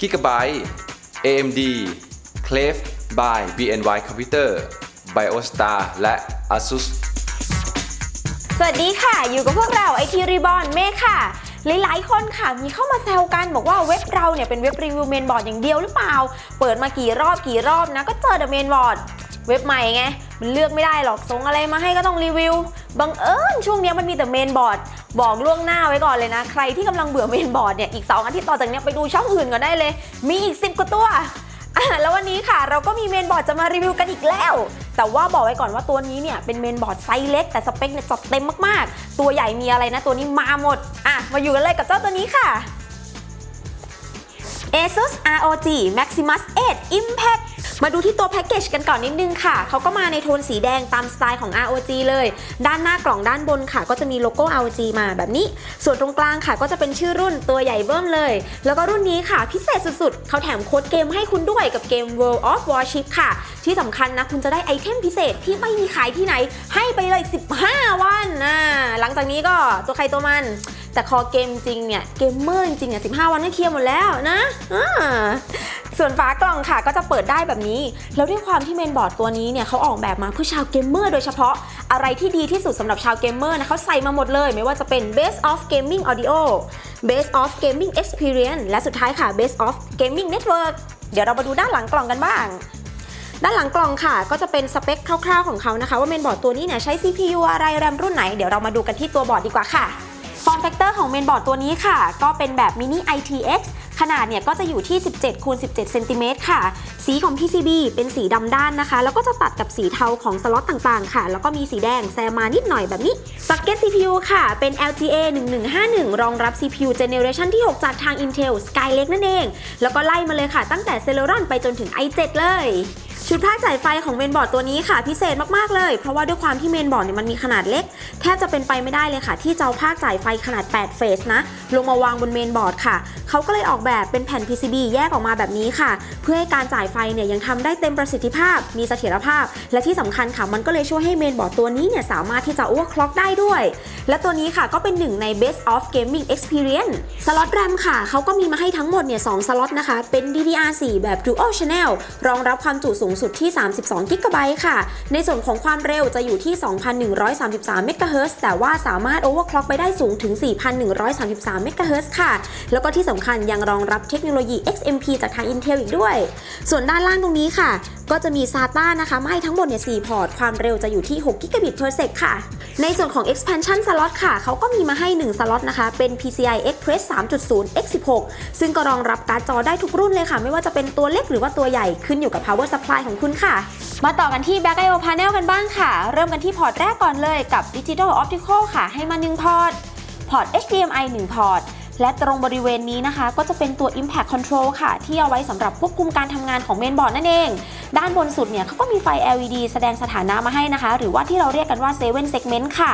Gigabyte AMD Cleve by BNY Computer BioStar และ ASUS สวัสดีค่ะ อยู่กับพวกเราไอทีรีบอนเมฆค่ะ หลายๆ คนค่ะ มีเข้ามาแซวกันบอกว่าเว็บเราเนี่ยเป็นเว็บรีวิวเมนบอร์ดอย่างเดียวหรือเปล่า เปิดมากี่รอบกี่รอบนะ ก็เจอแต่เมนบอร์ด เว็บใหม่ไง มันเลือกไม่ได้หรอกส่งอะไรมาให้ก็ต้องรีวิว บังเอิญช่วงนี้มันมีแต่เมนบอร์ด บอกล่วงหน้าไว้ก่อนเลยนะ ใครที่กำลังเบื่อเมนบอร์ดเนี่ย อีก 2อาทิตย์ต่อจากนี้ไปดูช่องอื่นก่อนได้เลย มีอีก 10กว่าตัวแล้ววันนี้ค่ะเราก็มีเมนบอร์ดจะมารีวิวกันอีกแล้ว แต่ว่าบอกไว้ก่อนว่าตัวนี้เนี่ยเป็นเมนบอร์ดไซส์เล็กแต่สเปคเนี่ยจัดเต็มมากๆ ตัวใหญ่มีอะไรนะตัวนี้มาหมด อะ มาอยู่กันเลยกับเจ้าตัวนี้ค่ะ ASUS ROG Maximus 8 Impact มาดูที่ตัวแพ็กเกจกันก่อนนิดนึงค่ะ เขาก็มาในโทนสีแดงตามสไตล์ของ ROG เลย ด้านหน้ากล่องด้านบนค่ะ ก็จะมีโลโก้ ROG มาแบบนี้ ส่วนตรงกลางค่ะ ก็จะเป็นชื่อรุ่นตัวใหญ่เบิ้มเลย แล้วก็รุ่นนี้ค่ะ พิเศษสุดๆ เขาแถมโค้ดเกมให้คุณด้วยกับเกม World of Warship ค่ะ ที่สำคัญนะ คุณจะได้ไอเทมพิเศษที่ไม่มีขายที่ไหน ให้ไปเลย 15 วันนะหลังจากนี้ก็ตัวใครตัวมัน แต่คอเกมจริงเนี่ยเกมเมอร์จริงๆอะ15วันก็เคลียร์หมดแล้วนะอ่าส่วนฝากล่องค่ะก็จะเปิดได้แบบนี้ แล้วด้วยความที่เมนบอร์ดตัวนี้เนี่ยเขาออกแบบมาเพื่อชาวเกมเมอร์โดยเฉพาะอะไรที่ดีที่สุดสำหรับชาวเกมเมอร์นะเขาใส่มาหมดเลย ไม่ว่าจะเป็น Base of Gaming Audio Base of Gaming Experience และสุดท้ายค่ะ Base of Gaming Network เดี๋ยวเรามาดูด้านหลังกล่องกันบ้างด้านหลังกล่องค่ะ ก็จะเป็นสเปคคร่าวๆของเขานะคะ ว่าเมนบอร์ดตัวนี้เนี่ยใช้ CPU อะไรแรมรุ่นไหน เดี๋ยวเรามาดูกันที่ตัวบอร์ดดีกว่าค่ะ ฟอร์มแฟกเตอร์ของเมนบอร์ดตัวนี้ค่ะ ก็เป็นแบบ mini ITX ขนาดเนี่ยก็จะอยู่ที่ 17คูณ17เซนติเมตรค่ะ สีของ PCB เป็นสีดำด้านนะคะ แล้วก็จะตัดกับสีเทาของสล็อตต่างๆ ค่ะ แล้วก็มีสีแดงแซมมานิดหน่อยแบบนี้ Socket CPU ค่ะ เป็น LGA 1151 รองรับ CPU Generation ที่ 6 จากทาง Intel Skylake นั่นเอง แล้วก็ไล่มาเลยค่ะ ตั้งแต่ Celeron ไปจนถึง i7 เลย ชุดผ้าจ่ายไฟของเมนบอร์ดตัวนี้ค่ะ พิเศษมากๆเลย เพราะว่าด้วยความที่เมนบอร์ดเนี่ยมันมีขนาดเล็ก แทบจะเป็นไปไม่ได้เลยค่ะ ที่จะเอาผ้าจ่ายไฟขนาด 8 เฟสนะ ลงมาวางบนเมนบอร์ดค่ะ เขาก็เลยออกแบบเป็นแผ่น PCB แยกออกมาแบบนี้ค่ะ เพื่อให้การจ่ายไฟเนี่ยยังทำได้เต็มประสิทธิภาพ มีเสถียรภาพ และที่สำคัญค่ะ มันก็เลยช่วยให้เมนบอร์ดตัวนี้เนี่ยสามารถที่จะ overclock ได้ด้วย และตัวนี้ค่ะก็เป็นหนึ่งใน best of gaming experience สล็อตแรมค่ะเขาก็มีมาให้ทั้งหมดเนี่ย2สล็อตนะคะเป็น DDR4 แบบ dual channel รองรับความจุสูงสุดที่ 32 g b ค่ะ ในส่วนของความเร็วจะอยู่ที่ 2,133 MHz แต่ว่าสามารถ overclock ไปได้สูงถึง 4,133 MHz ค่ะ แล้วก็ที่สำคัญยังรองรับเทคโนโลยี XMP จากทาง Intel อีกด้วย ส่วนด้านล่างตรงนี้ค่ะ ก็จะมี SATA นะคะมาให้ทั้งหมดเนี่ย4พอร์ต ความเร็วจะอยู่ที่ 6 g b per sec ค่ะ ในส่วนของ expansion slot ค่ะ เขาก็มีมาให้ 1 สล็อตนะคะ เป็น PCI Express 3.0 x 16 ซึ่งก็รองรับการ์ดจอได้ทุกรุ่นเลยค่ะ ไม่ว่าจะเป็นตัวเล็กหรือว่าตัวใหญ่ขึ้นอยู่กับ power supply ของคุณค่ะ มาต่อกันที่ Back I/O Panel กันบ้างค่ะ เริ่มกันที่พอร์ตแรกก่อนเลยกับ Digital Optical ค่ะ ให้มา 1 พอร์ต พอร์ต HDMI 1 พอร์ต และตรงบริเวณนี้นะคะ ก็จะเป็นตัว Impact Control ค่ะ ที่เอาไว้สำหรับควบคุมการทำงานของเมนบอร์ดนั่นเอง ด้านบนสุดเนี่ยเขาก็มีไฟ LED แสดงสถานะมาให้นะคะ หรือว่าที่เราเรียกกันว่า7 Segment ค่ะ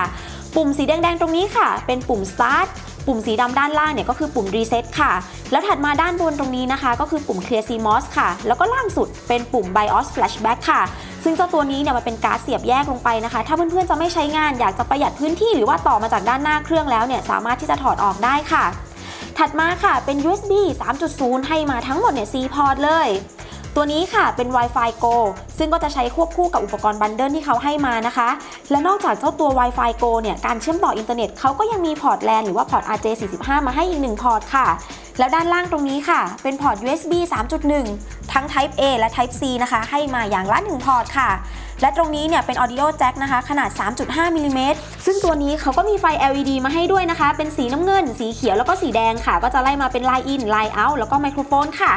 ปุ่มสีแดงๆตรงนี้ค่ะ เป็นปุ่ม Start ปุ่มสีดำด้านล่างเนี่ยก็คือปุ่ม Reset ค่ะ แล้วถัดมาด้านบนตรงนี้นะคะ ก็คือปุ่ม Clear CMOS ค่ะ แล้วก็ล่างสุดเป็นปุ่ม BIOS Flashback ค่ะ ซึ่งเจ้าตัวนี้เนี่ยมันเป็นการ์ดเสียบแยกลงไปนะคะ ถ้าเพื่อนๆจะไม่ใช้งานอยากจะประหยัดพื้นที่หรือว่าต่อมาจากด้านหน้าเครื่องแล้วเนี่ยสามารถที่จะถอดออกได้ค่ะ ถัดมาค่ะเป็น USB 3.0 ให้มาทั้งหมดเนี่ย4พอร์ตเลย ตัวนี้ค่ะเป็น Wi-Fi Go ซึ่งก็จะใช้ควบคู่กับอุปกรณ์บันเดิลที่เขาให้มานะคะ และนอกจากเจ้าตัว Wi-Fi Go เนี่ยการเชื่อมต่ออินเทอร์เน็ตเขาก็ยังมีพอร์ต LAN หรือว่าพอร์ต RJ45 มาให้อีก1พอร์ตค่ะ แล้วด้านล่างตรงนี้ค่ะ เป็นพอร์ต USB 3.1 ทั้ง Type A และ Type C นะคะ ให้มาอย่างละ1พอร์ตค่ะและตรงนี้เนี่ยเป็น Audio Jack นะคะ ขนาด 3.5มิลลิเมตรซึ่งตัวนี้เขาก็มีไฟ LED มาให้ด้วยนะคะ เป็นสีน้ำเงิน สีเขียวแล้วก็สีแดงค่ะ ก็จะไล่มาเป็น Line In Line Out แล้วก็ไมโครโฟนค่ะ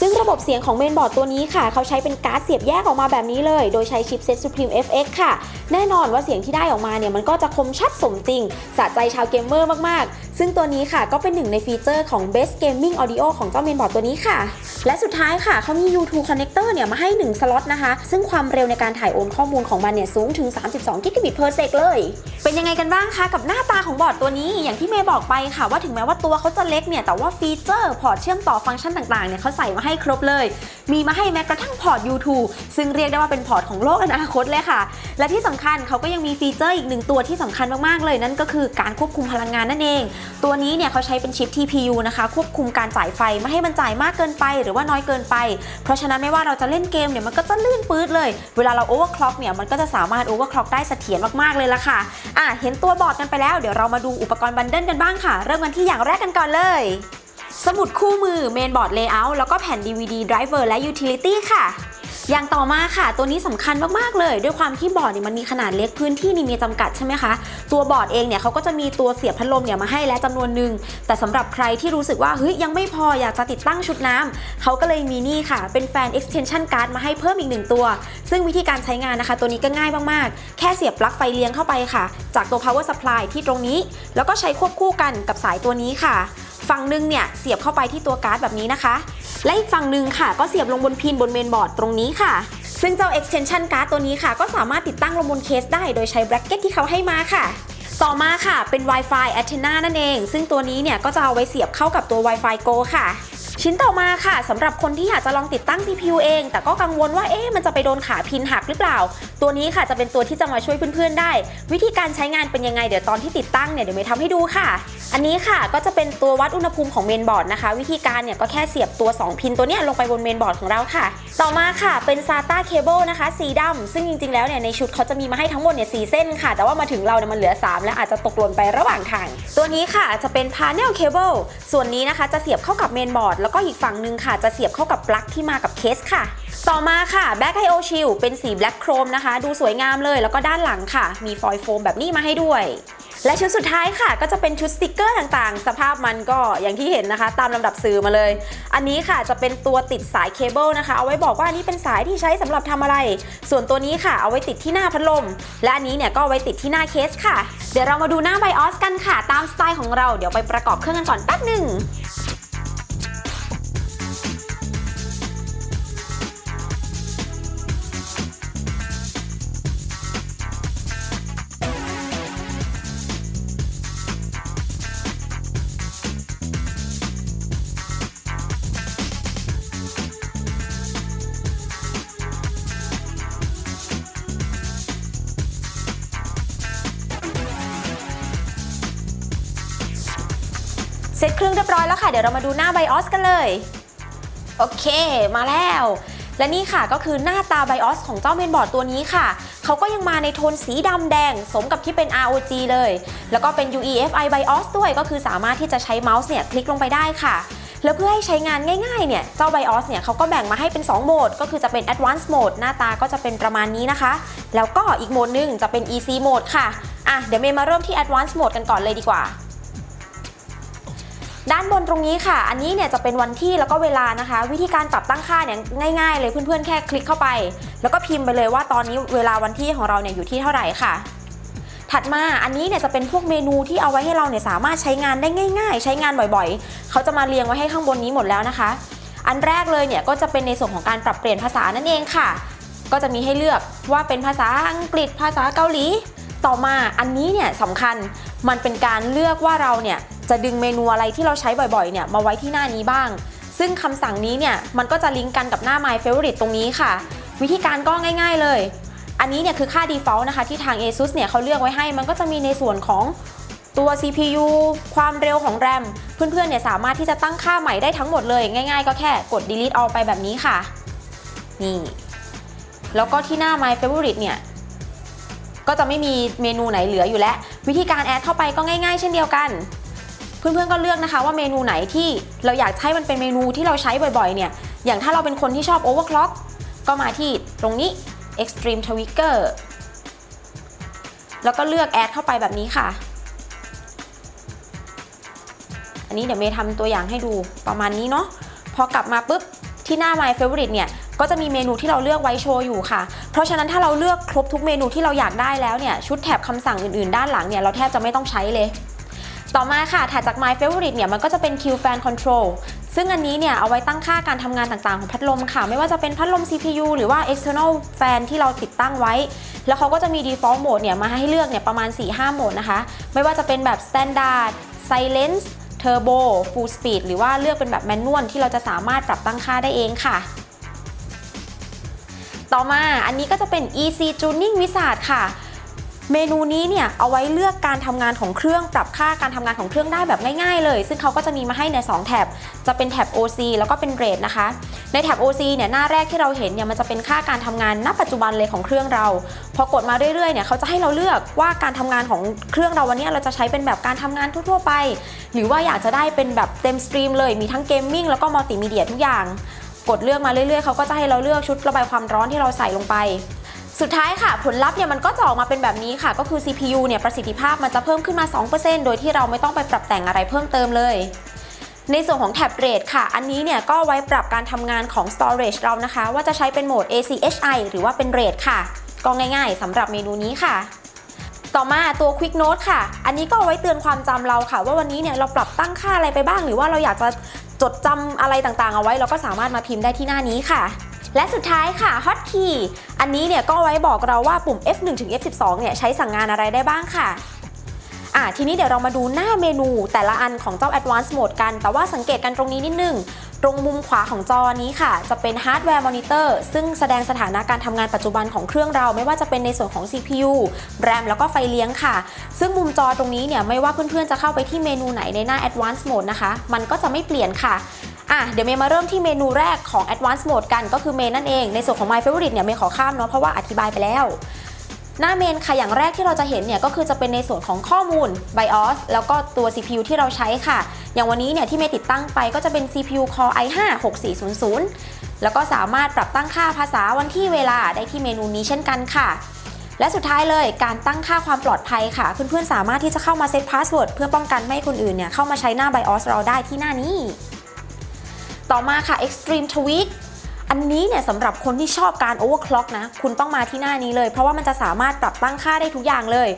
ซึ่งระบบเสียงของเมนบอร์ดตัวนี้ค่ะ เขาใช้เป็นการ์ดเสียบแยกออกมาแบบนี้เลย โดยใช้ชิปเซ็ต Supreme FX ค่ะ แน่นอนว่าเสียงที่ได้ออกมาเนี่ยมันก็จะคมชัดสมจริง สะใจชาวเกมเมอร์มากๆ ซึ่งตัวนี้ค่ะก็เป็นหนึ่งในฟีเจอร์ของ Best Gaming Audio ของเจ้าเมนบอร์ดตัวนี้ค่ะ และสุดท้ายค่ะเขามี U2 connector เนี่ยมาให้ 1 สล็อตนะคะ ซึ่งความเร็วในการถ่ายโอนข้อมูลของมันเนี่ยสูงถึง 32 gigabit per sec เลย เป็นยังไงกันบ้างคะกับหน้าตาของบอร์ดตัวนี้ อย่างที่เมย์บอกไปค่ะว่าถึงแม้ว่าตัวเขาจะเล็กเนี่ยแต่ว่าฟีเจอร์พอร์ตเชื่อมต่อฟังก์ชันต่างๆเนี่ยเขาใส่มาให้ครบเลย มีมาให้แม้กระทั่งพอร์ต YouTube ซึ่งเรียกได้ว่าเป็นพอร์ตของโลกอนาคตเลยค่ะ และที่สำคัญเขาก็ยังมีฟีเจอร์อีกหนึ่งตัวที่สำคัญมากๆเลย นั่นก็คือการควบคุมพลังงานนั่นเอง ตัวนี้เนี่ยเขาใช้เป็นชิป TPU นะคะควบคุมการจ่ายไฟไม่ให้มันจ่ายมากเกินไป หรือว่าน้อยเกินไป เพราะฉะนั้นไม่ว่าเราจะเล่นเกมเนี่ยมันก็จะลื่นปื๊ดเลย เวลาเราโอเวอร์คล็อกเนี่ยมันก็จะสามารถโอเวอร์คล็อกได้เสถียรมากๆเลยละค่ะอะเห็นตัวบอร์ดกันไปแล้วเดี๋ยวเรามาดูอุปกรณ์บันเดิลกันบ้างค่ะ เริ่มกันที่อย่างแรกกันก่อนเลย สมุดคู่มือเมนบอร์ดเลเยอร์แล้วก็แผ่น DVD driver และ utility ค่ะ อย่างต่อมาค่ะ ตัวนี้สำคัญมาก ๆ เลย ด้วยความที่บอร์ดเนี่ยมันมีขนาดเล็กพื้นที่นี่มีจำกัดใช่ไหมคะ ตัวบอร์ดเองเนี่ยเขาก็จะมีตัวเสียบพัดลมเนี่ยมาให้แล้วจำนวนหนึ่ง แต่สำหรับใครที่รู้สึกว่าเฮ้ยยังไม่พออยากจะติดตั้งชุดน้ำเขาก็เลยมีนี่ค่ะ เป็นแฟน extension card มาให้เพิ่มอีกหนึ่งตัว ซึ่งวิธีการใช้งานนะคะ ตัวนี้ก็ง่ายมาก ๆ แค่เสียบปลั๊กไฟเลี้ยงเข้าไปค่ะ จากตัว power supply ที่ตรงนี้ แล้วก็ใช้ควบคู่กันกับสายตัวนี้ค่ะ ฝั่งหนึงเนี่ยเสียบเข้าไปที่ตัวการ์ดแบบนี้นะคะ และอีกฝั่งหนึ่งค่ะ ก็เสียบลงบนพินบนเมนบอร์ดตรงนี้ค่ะ ซึ่งเจ้า extension card ตัวนี้ค่ะ ก็สามารถติดตั้งลงบนเคสได้โดยใช้แบร็กเก็ตที่เขาให้มาค่ะต่อมาค่ะเป็น Wi-Fi antenna นั่นเอง ซึ่งตัวนี้เนี่ยก็จะเอาไว้เสียบเข้ากับตัว Wi-Fi Go ค่ะ ชิ้นต่อมาค่ะสำหรับคนที่อยากจะลองติดตั้ง CPU เอง แต่ก็กังวลว่าเอ๊ะมันจะไปโดนขาพินหักหรือเปล่า ตัวนี้ค่ะจะเป็นตัวที่จะมาช่วยเพื่อนๆได้ วิธีการใช้งานเป็นยังไงเดี๋ยวตอนที่ติดตั้งเนี่ยเดี๋ยวเมย์ทำให้ดูค่ะ อันนี้ค่ะก็จะเป็นตัววัดอุณหภูมิของเมนบอร์ดนะคะ วิธีการเนี่ยก็แค่เสียบตัว 2 พินตัวเนี้ยลงไปบนเมนบอร์ดของเราค่ะ ต่อมาค่ะเป็น SATA cable นะคะสีดำซึ่งจริงๆแล้วเนี่ยในชุดเขาจะมีมาให้ทั้งหมดเนี่ยสเส้นค่ะ แต่ว่ามาถึงเราเนี่ยมันเหลือ 3 และอาจจะตกหล่นไประหว่างทาง ตัวนี้ค่ะจะเป็น panel cable ส่วนนี้นะคะจะเสียบเข้ากับเมนบอร์ดแล้วก็อีกฝั่งหนึ่งค่ะ จะเสียบเข้ากับปลั๊กที่มากับเคสค่ะ ต่อมาค่ะ Back IO Shield เป็นสี Black Chrome นะคะ ดูสวยงามเลย แล้วก็ด้านหลังค่ะ มีฟอยล์โฟมแบบนี้มาให้ด้วย และชุดสุดท้ายค่ะ ก็จะเป็นชุดสติกเกอร์ต่างๆ สภาพมันก็อย่างที่เห็นนะคะ ตามลำดับสื่อมาเลย อันนี้ค่ะจะเป็นตัวติดสายเคเบิลนะคะ เอาไว้บอกว่าอันนี้เป็นสายที่ใช้สำหรับทำอะไร ส่วนตัวนี้ค่ะ เอาไว้ติดที่หน้าพัดลม และอันนี้เนี่ยก็เอาไว้ติดที่หน้าเคสค่ะ เดี๋ยวเรามาดูหน้าไบออสกันค่ะ ตามสไตล์ของเรา เดี๋ยวไปประกอบเครื่องกันก่อนแป๊บหนึ่ง เสร็จเครื่องเรียบร้อยแล้วค่ะ เดี๋ยวเรามาดูหน้า BIOS กันเลย โอเค มาแล้ว และนี่ค่ะก็คือหน้าตา BIOS ของเจ้าเมนบอร์ดตัวนี้ค่ะ เขาก็ยังมาในโทนสีดำแดง สมกับที่เป็น ROG เลย แล้วก็เป็น UEFI BIOS ด้วยก็คือสามารถที่จะใช้เมาส์เนี่ยคลิกลงไปได้ค่ะแล้วเพื่อให้ใช้งานง่ายๆ เนี่ย เจ้า BIOS เนี่ยเขาก็แบ่งมาให้เป็น 2 โหมด ก็คือจะเป็น Advanced Mode หน้าตาก็จะเป็นประมาณนี้นะคะ แล้วก็อีกโหมดหนึงจะเป็น Easy Mode ค่ะ อะ เดี๋ยวเมย์มาเริ่มที่ Advanced Mode กันก่อนเลยดีกว่า ด้านบนตรงนี้ค่ะ อันนี้เนี่ยจะเป็นวันที่แล้วก็เวลานะคะ วิธีการปรับตั้งค่าเนี่ยง่ายๆ เลยเพื่อนๆแค่คลิกเข้าไป แล้วก็พิมพ์ไปเลยว่าตอนนี้เวลาวันที่ของเราเนี่ยอยู่ที่เท่าไหร่ค่ะ ถัดมาอันนี้เนี่ยจะเป็นพวกเมนูที่เอาไว้ให้เราเนี่ยสามารถใช้งานได้ง่าย ๆ ใช้งานบ่อยๆ เขาจะมาเรียงไว้ให้ข้างบนนี้หมดแล้วนะคะ อันแรกเลยเนี่ยก็จะเป็นในส่วนของการปรับเปลี่ยนภาษานั่นเองค่ะ ก็จะมีให้เลือกว่าเป็นภาษาอังกฤษภาษาเกาหลี ต่อมาอันนี้เนี่ยสำคัญมันเป็นการเลือกว่าเราเนี่ย จะดึงเมนูอะไรที่เราใช้บ่อยๆเนี่ยมาไว้ที่หน้านี้บ้าง ซึ่งคำสั่งนี้เนี่ยมันก็จะลิงก์กันกับหน้า My Favorite ตรงนี้ค่ะ วิธีการก็ง่าย ๆเลย อันนี้เนี่ยคือค่า default นะคะที่ทาง ASUS เนี่ยเขาเลือกไว้ให้ มันก็จะมีในส่วนของตัว CPU ความเร็วของ RAM เพื่อนๆเนี่ยสามารถที่จะตั้งค่าใหม่ได้ทั้งหมดเลย ง่ายๆ ก็แค่กด delete all ไปแบบนี้ค่ะ นี่ แล้วก็ที่หน้า My Favorite เนี่ยก็จะไม่มีเมนูไหนเหลืออยู่แล้ว วิธีการแอดเข้าไปก็ง่ายๆ เช่นเดียวกัน เพื่อนๆก็เลือกนะคะว่าเมนูไหนที่เราอยากให้มันเป็นเมนูที่เราใช้บ่อยๆเนี่ยอย่างถ้าเราเป็นคนที่ชอบ overclock ก็มาที่ตรงนี้ extreme tweaker แล้วก็เลือกแอดเข้าไปแบบนี้ค่ะ อันนี้เดี๋ยวเมย์ทำตัวอย่างให้ดูประมาณนี้เนาะพอกลับมาปุ๊บที่หน้า My Favorite เนี่ยก็จะมีเมนูที่เราเลือกไว้โชว์อยู่ค่ะ เพราะฉะนั้นถ้าเราเลือกครบทุกเมนูที่เราอยากได้แล้วเนี่ยชุดแถบคำสั่งอื่นๆ ด้านหลังเนี่ยเราแทบจะไม่ต้องใช้เลย ต่อมาค่ะถัดจาก My Favorite เนี่ยมันก็จะเป็น Q Fan Control ซึ่งอันนี้เนี่ยเอาไว้ตั้งค่าการทำงานต่างๆ ของพัดลมค่ะ ไม่ว่าจะเป็นพัดลม CPU หรือว่า external fan ที่เราติดตั้งไว้ แล้วเขาก็จะมี default mode เนี่ยมาให้เลือกเนี่ยประมาณ 4-5 โหมดนะคะ ไม่ว่าจะเป็นแบบ standard silence turbo full speed หรือว่าเลือกเป็นแบบ manual ที่เราจะสามารถปรับตั้งค่าได้เองค่ะต่อมาอันนี้ก็จะเป็น EC Tuning Wizard ค่ะ เมนูนี้เนี่ยเอาไว้เลือกการทำงานของเครื่องปรับค่าการทำงานของเครื่องได้แบบง่ายๆเลย ซึ่งเขาก็จะมีมาให้ใน 2แท็บจะเป็นแท็บ OC แล้วก็เป็นเรทนะคะ ในแท็บ OC เนี่ยหน้าแรกที่เราเห็นเนี่ยมันจะเป็นค่าการทำงานณปัจจุบันเลยของเครื่องเรา พอกดมาเรื่อยๆเนี่ยเขาจะให้เราเลือกว่าการทำงานของเครื่องเราวันนี้เราจะใช้เป็นแบบการทำงานทั่วๆไป หรือว่าอยากจะได้เป็นแบบเต็มสตรีมเลยมีทั้งเกมมิ่งแล้วก็มัลติมีเดียทุกอย่าง กดเลือกมาเรื่อยๆเขาก็จะให้เราเลือกชุดระบายความร้อนที่เราใส่ลงไป สุดท้ายค่ะผลลัพธ์เนี่ยมันก็จะออกมาเป็นแบบนี้ค่ะ ก็คือ CPU เนี่ยประสิทธิภาพมันจะเพิ่มขึ้นมา 2%โดยที่เราไม่ต้องไปปรับแต่งอะไรเพิ่มเติมเลยในส่วนของแท็บเรทค่ะ อันนี้เนี่ยก็ไว้ปรับการทำงานของ storage เรานะคะ ว่าจะใช้เป็นโหมด ACHI หรือว่าเป็นเรทค่ะ ก็ง่ายๆสำหรับเมนูนี้ค่ะ ต่อมาตัว Quick Note ค่ะ อันนี้ก็ไว้เตือนความจำเราค่ะ ว่าวันนี้เนี่ยเราปรับตั้งค่าอะไรไปบ้าง หรือว่าเราอยากจะจดจำอะไรต่างๆ เอาไว้ เราก็สามารถมาพิมพ์ได้ที่หน้านี้ค่ะ และสุดท้ายค่ะ Hotkey อันนี้เนี่ยก็ไว้บอกเราว่าปุ่ม F1 ถึง F12 เนี่ยใช้สั่งงานอะไรได้บ้างค่ะ อะทีนี้เดี๋ยวเรามาดูหน้าเมนูแต่ละอันของเจ้า Advanced Mode กัน แต่ว่าสังเกตกันตรงนี้นิดนึง ตรงมุมขวาของจอนี้ค่ะ จะเป็น Hardware Monitor ซึ่งแสดงสถานะการทำงานปัจจุบันของเครื่องเราไม่ว่าจะเป็นในส่วนของ CPU RAM แล้วก็ไฟเลี้ยงค่ะ ซึ่งมุมจอตรงนี้เนี่ยไม่ว่าเพื่อนๆจะเข้าไปที่เมนูไหนในหน้า Advanced Mode นะคะ มันก็จะไม่เปลี่ยนค่ะอะเดี๋ยวเมย์มาเริ่มที่เมนูแรกของ Advanced Mode กันก็คือเมนนั่นเอง ในส่วนของ My Favorite เนี่ยเมย์ขอข้ามเนาะเพราะว่าอธิบายไปแล้ว หน้าเมนค่ะอย่างแรกที่เราจะเห็นเนี่ยก็คือจะเป็นในส่วนของข้อมูล BIOS แล้วก็ตัว CPU ที่เราใช้ค่ะ อย่างวันนี้เนี่ยที่เมย์ติดตั้งไปก็จะเป็น CPU Core i5 6400 แล้วก็สามารถปรับตั้งค่าภาษาวันที่เวลาได้ที่เมนูนี้เช่นกันค่ะ และสุดท้ายเลยการตั้งค่าความปลอดภัยค่ะ เพื่อนๆสามารถที่จะเข้ามาเซตพาสเวิร์ดเพื่อป้องกันไม่ให้คนอื่นเนี่ยเข้ามาใช้หน้า BIOS เราได้ที่หน้านี้ ต่อมาค่ะ Extreme Tweak อันนี้เนี่ยสำหรับคนที่ชอบการ overclock นะ คุณต้องมาที่หน้านี้เลย เพราะว่ามันจะสามารถปรับตั้งค่าได้ทุกอย่างเลย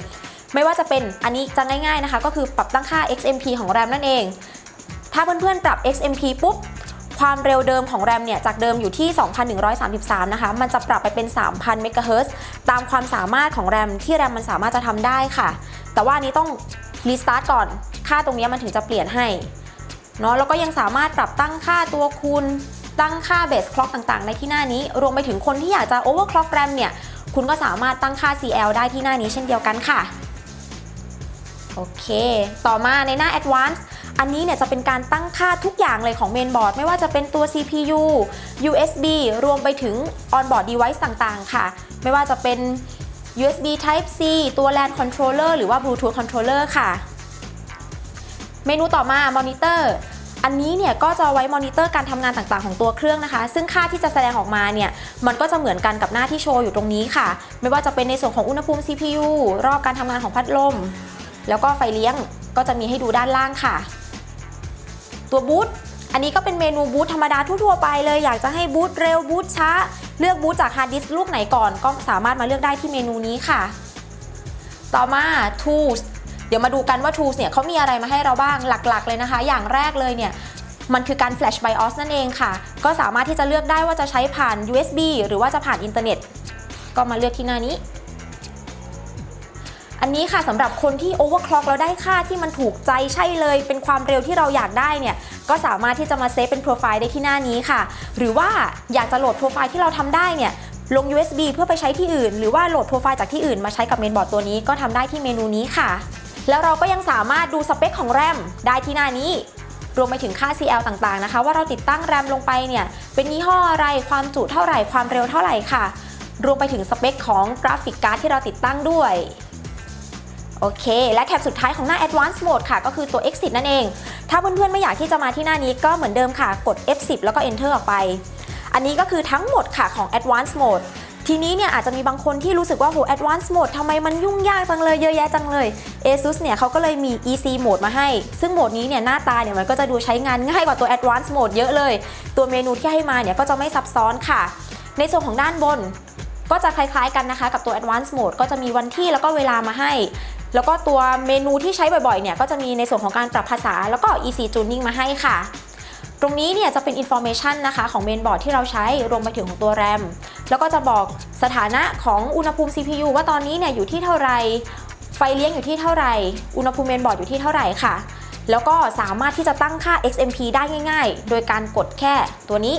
ไม่ว่าจะเป็นอันนี้จะง่ายๆนะคะ ก็คือปรับตั้งค่า XMP ของ RAM นั่นเอง ถ้าเพื่อนๆปรับ XMP ปุ๊บความเร็วเดิมของ RAM เนี่ย จากเดิมอยู่ที่ 2,133 นะคะ มันจะปรับไปเป็น 3,000 MHz ตตามความสามารถของ RAM ที่ RAM มันสามารถจะทำได้ค่ะ แต่ว่านี้ต้องรีสตาร์ทก่อน ค่าตรงนี้มันถึงจะเปลี่ยนให้เนาะแล้วก็ยังสามารถปรับตั้งค่าตัวคูณ ตั้งค่าเบสคล็อกต่างๆ ในที่หน้านี้ รวมไปถึงคนที่อยากจะ overclock RAM เนี่ย คุณก็สามารถตั้งค่า CL ได้ที่หน้านี้เช่นเดียวกันค่ะ โอเค ต่อมาในหน้า Advanced อันนี้เนี่ยจะเป็นการตั้งค่าทุกอย่างเลยของเมนบอร์ดไม่ว่าจะเป็นตัว CPU USB รวมไปถึง onboard device ต่างๆ ค่ะ ไม่ว่าจะเป็น USB Type C ตัว LAN controller หรือว่า Bluetooth controller ค่ะ เมนูต่อมา Monitor อันนี้เนี่ยก็จะไว้มอนิเตอร์การทำงานต่างๆของตัวเครื่องนะคะ ซึ่งค่าที่จะแสดงออกมาเนี่ยมันก็จะเหมือนกันกับหน้าที่โชว์อยู่ตรงนี้ค่ะ ไม่ว่าจะเป็นในส่วนของอุณหภูมิ CPU รอบการทำงานของพัดลม แล้วก็ไฟเลี้ยงก็จะมีให้ดูด้านล่างค่ะ ตัวบูตอันนี้ก็เป็นเมนูบูตธรรมดาทั่วๆไปเลย อยากจะให้บูตเร็วบูตช้า เลือกบูตจากฮาร์ดดิสก์ลูกไหนก่อน ก็สามารถมาเลือกได้ที่เมนูนี้ค่ะ ต่อมา tools ดี๋ยวมาดูกันว่า tools เนี่ยเขามีอะไรมาให้เราบ้างหลักๆ เลยนะคะ อย่างแรกเลยเนี่ยมันคือการ flash BIOS นั่นเองค่ะ ก็สามารถที่จะเลือกได้ว่าจะใช้ผ่าน USB หรือว่าจะผ่านอินเทอร์เน็ต ก็มาเลือกที่หน้านี้ อันนี้ค่ะสำหรับคนที่ overclock แล้วได้ค่าที่มันถูกใจใช่เลย เป็นความเร็วที่เราอยากได้เนี่ย ก็สามารถที่จะมาเซฟเป็นโปรไฟล์ได้ที่หน้านี้ค่ะ หรือว่าอยากจะโหลดโปรไฟล์ที่เราทำได้เนี่ยลง USB เพื่อไปใช้ที่อื่น หรือว่าโหลดโปรไฟล์จากที่อื่นมาใช้กับเมนบอร์ดตัวนี้ก็ทำได้ที่เมนูนี้ค่ะ แล้วเราก็ยังสามารถดูสเปคของ RAM ได้ที่หน้านี้ รวมไปถึงค่า CL ต่างๆนะคะ ว่าเราติดตั้ง RAM ลงไปเนี่ยเป็นยี่ห้ออะไรความจุเท่าไหร่ความเร็วเท่าไหร่ค่ะ รวมไปถึงสเปคของกราฟิกการ์ดที่เราติดตั้งด้วยโอเค และแท็บสุดท้ายของหน้า Advanced Mode ค่ะ ก็คือตัว Exit นั่นเอง ถ้าเพื่อนๆ ไม่อยากที่จะมาที่หน้านี้ก็เหมือนเดิมค่ะ กด F10 แล้วก็ Enter ออกไป อันนี้ก็คือทั้งหมดค่ะของ Advanced Mode ทีนี้เนี่ยอาจจะมีบางคนที่รู้สึกว่าโห Advanced Mode ทำไมมันยุ่งยากจังเลยเยอะแยะจังเลย ASUS เนี่ยเขาก็เลยมี EC Mode มาให้ ซึ่งโหมดนี้เนี่ยหน้าตาเนี่ยมันก็จะดูใช้งานง่ายกว่าตัว Advanced Mode เยอะเลย ตัวเมนูที่ให้มาเนี่ยก็จะไม่ซับซ้อนค่ะ ในส่วนของด้านบน ก็จะคล้ายๆกันนะคะ กับตัว Advanced Mode ก็จะมีวันที่แล้วก็เวลามาให้แล้วก็ตัวเมนูที่ใช้บ่อยๆ เนี่ยก็จะมีในส่วนของการปรับภาษาแล้วก็ EC Tuning มาให้ค่ะ ตรงนี้เนี่ยจะเป็น information นะคะของเมนบอร์ดที่เราใช้รวมไปถึงของตัว RAM แล้วก็จะบอกสถานะของอุณหภูมิ CPU ว่าตอนนี้เนี่ยอยู่ที่เท่าไหร่ไฟเลี้ยงอยู่ที่เท่าไหร่ อุณหภูมิเมนบอร์ดอยู่ที่เท่าไหร่ค่ะ แล้วก็สามารถที่จะตั้งค่า XMP ได้ง่าย ๆ โดยการกดแค่ตัวนี้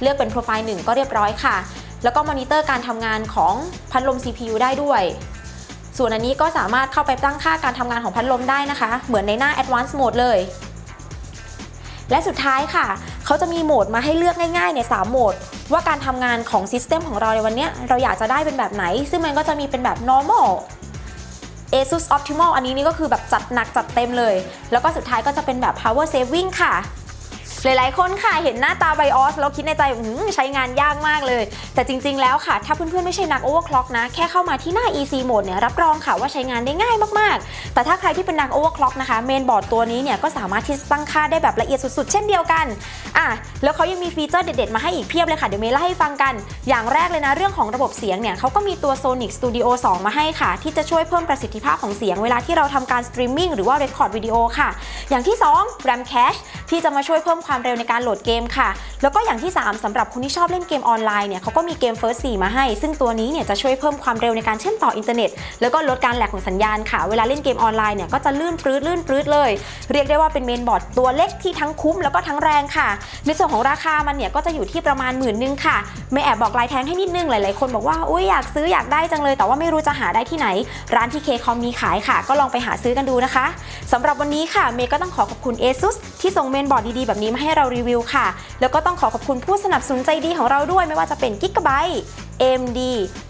เลือกเป็นโปรไฟล์หนึ่งก็เรียบร้อยค่ะ แล้วก็มอนิเตอร์การทำงานของพัดลม CPU ได้ด้วยส่วนอันนี้ก็สามารถเข้าไปตั้งค่าการทำงานของพัดลมได้นะคะ เหมือนในหน้า Advanced Mode เลย และสุดท้ายค่ะ เขาจะมีโหมดมาให้เลือกง่ายๆ ใน 3 โหมด ว่าการทำงานของซิสเต็มของเราในวันเนี้ยเราอยากจะได้เป็นแบบไหน ซึ่งมันก็จะมีเป็นแบบ normal ASUS Optimal อันนี้นี่ก็คือแบบจัดหนักจัดเต็มเลย แล้วก็สุดท้ายก็จะเป็นแบบ power saving ค่ะ หลายๆ คนค่ะเห็นหน้าตา BIOS แล้วคิดในใจใช้งานยากมากเลย แต่จริง ๆ แล้วค่ะ ถ้าเพื่อนๆ ไม่ใช่นัก overclock นะ แค่เข้ามาที่หน้า EC mode เนี่ยรับรองค่ะว่าใช้งานได้ง่ายมากๆ แต่ถ้าใครที่เป็นนัก overclock นะคะเมนบอร์ดตัวนี้เนี่ยก็สามารถที่จะตั้งค่าได้แบบละเอียดสุดๆ เช่นเดียวกันอะแล้วเขายังมีฟีเจอร์เด็ดๆ มาให้อีกเพียบเลยค่ะเดี๋ยวเมย์เล่าให้ฟังกัน อย่างแรกเลยนะเรื่องของระบบเสียงเนี่ยเขาก็มีตัว Sonic Studio 2 มาให้ค่ะ ที่จะช่วยเพิ่มประสิทธิภาพของเสียงเวลาที่เราทำการสตรีมมิ่งหรือว่า record วิดีโอค่ะ อย่างที่ 2 RAM Cache ที่จะมาช่วยเพิ่มความเร็วในการโหลดเกมค่ะ แล้วก็อย่างที่ 3สำหรับคนที่ชอบเล่นเกมออนไลน์เนี่ยเขาก็มีเกม First 4 มาให้ ซึ่งตัวนี้เนี่ยจะช่วยเพิ่มความเร็วในการเชื่อมต่ออินเทอร์เน็ต แล้วก็ลดการแหลกของสัญญาณค่ะ เวลาเล่นเกมออนไลน์เนี่ยก็จะลื่นปลื้ดลื่นปลื้ดเลย เรียกได้ว่าเป็นเมนบอร์ดตัวเล็กที่ทั้งคุ้มแล้วก็ทั้งแรงค่ะ ในส่วนของราคามันเนี่ยก็จะอยู่ที่ประมาณหมื่นนึงค่ะ ไม่แอบบอกลายแทงให้นิดนึงหลายๆคนบอกว่าอุ้ยอยากซื้ออยากได้จังเลย แต่ว่าไม่รู้จะหาได้ที่ไหน ร้านที่เคคอมมีขายค่ะ ก็ลองไปหาซื้อกันดูนะคะสำหรับวันนี้ค่ะเมย์ก็ต้องขอขอบคุณ ASUS ที่ส่งเมนบอร์ดดีๆแบบนี้มาให้เรารีวิวค่ะ แล้วก็ต้องขอขอบคุณผู้สนับสนุนใจดีของเราด้วยไม่ว่าจะเป็น Gigabyte AMD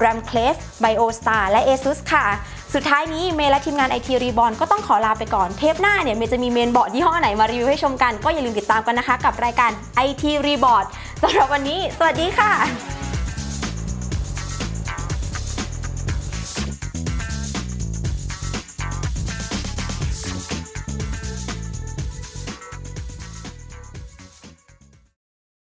Ramclave BioStar และ ASUS ค่ะ สุดท้ายนี้เมย์และทีมงานไอทีรีบอลก็ต้องขอลาไปก่อนเทปหน้าเนี่ยเมย์จะมีเมนบอร์ดยี่ห้อไหนมารีวิวให้ชมกันก็อย่าลืมติดตามกันนะคะ กับรายการ IT Reborn สำหรับวันนี้ สวัสดีค่ะ